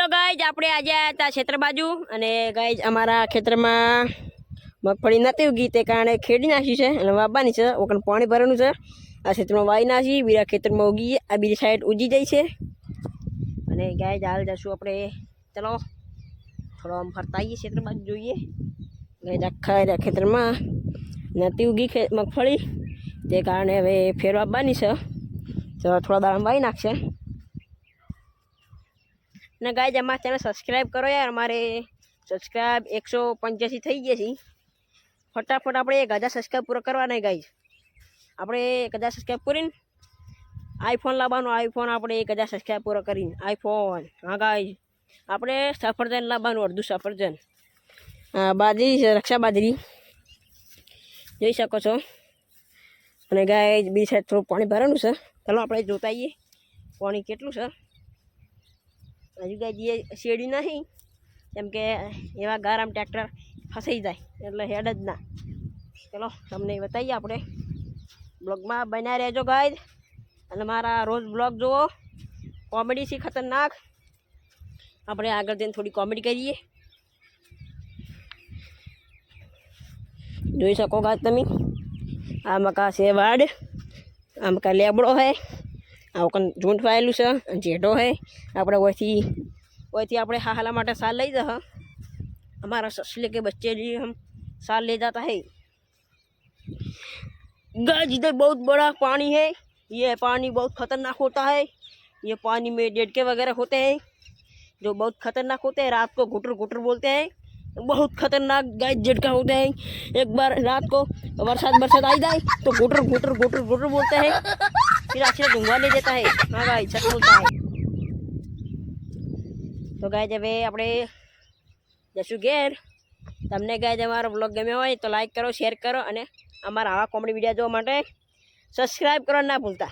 Hello guys આપણે આજે આવ્યા હતા ખેતર બાજુ અને ગાઈજ અમારા ખેતરમાં મગફળી નથી ઉગી, તે કારણે ખેડી નાખી છે અને વાવવાની છે, ઓકણ પાણી ભરવાનું છે. આ ખેતરમાં વાવી નાખી, બીજા ખેતરમાં ઉગી, આ બીજી સાઈડ ઉજી જાય છે. અને ગાઈજ હાલ જશું આપણે. ચલો, થોડો આમ ફરતા આવીએ ખેતર બાજુ જોઈએ. ગાઈજ આખા ખેતરમાં નથી ઉગી મગફળી. તે કારણે હવે ફેર વાવવાની છે. તો થોડા દાણા વાવી નાખશે. ને ગાય અમારા ચેનલ સબસ્ક્રાઈબ કરો યાર. અમારે સબસ્ક્રાઈબ એકસો પંચ્યાસી થઈ ગયા છે. ફટાફટ આપણે એક હજાર સબસ્ક્રાઈબ પૂરો કરવાના ગાય આપણે એક હજાર સબસ્ક્રાઈબ પૂરીને આઈફોન લાવવાનો આઈફોન આપણે એક હજાર સબસ્ક્રાઈબ પૂરો કરીને આઈફોન હા ગાય આપણે સફરજન લાવવાનું, અડધું સફરજન. બાજરી રક્ષા બાજરી જોઈ શકો છો. અને ગાય બી સાઈડ થોડું પાણી ભરેલું છે. ચાલો, આપણે જોતા આવીએ. પાણી કેટલું છે? હજુ કાંઈ જે શેડી નહીં. કેમ કે એવા ગારામ ટ્રેક્ટર ફસાઈ જાય, એટલે હેડ જ ના. ચલો, તમને બતાવીએ આપણે. બ્લોગમાં બન્યા રહેજો ગાય અને મારા રોજ બ્લોગ જુઓ. કોમેડી છે ખતરનાક. આપણે આગળ જઈને થોડી કોમેડી કરીએ. જોઈ શકો ગાય તમે. આ મકા છે વાડ આ મકા લેબડો હે. આ ઓકન ઝૂંઠ વાયેલું છે જેઠો હે આપણે ઓયથી ઓયથી આપણે હાલા માટે साल લઈ जा हमारा ससले के बच्चे लिए हम साल ले जाता है गाइस इधर बहुत बड़ा पानी है ये पानी बहुत खतरनाक होता है ये पानी में डेढ़के वगैरह होते हैं जो बहुत खतरनाक होते हैं रात को घुटर घुटर बोलते हैं बहुत खतरनाक गाय झटका होते हैं एक बार रात को बरसात बरसात आई जाए तो घुटर घुटर घुटर घुटर बोलते हैं फिर आखिर ढूंढवा ले देता है हाँ गाय सच बोलता है તો ગાય હવે આપણે જશું ઘેર તમને ગાય અમારો બ્લોગ ગમ્યો હોય તો લાઈક કરો શેર કરો અને અમારા આવા કોમેડી વિડીયો જોવા માટે સબસ્ક્રાઈબ કરો ના ભૂલતા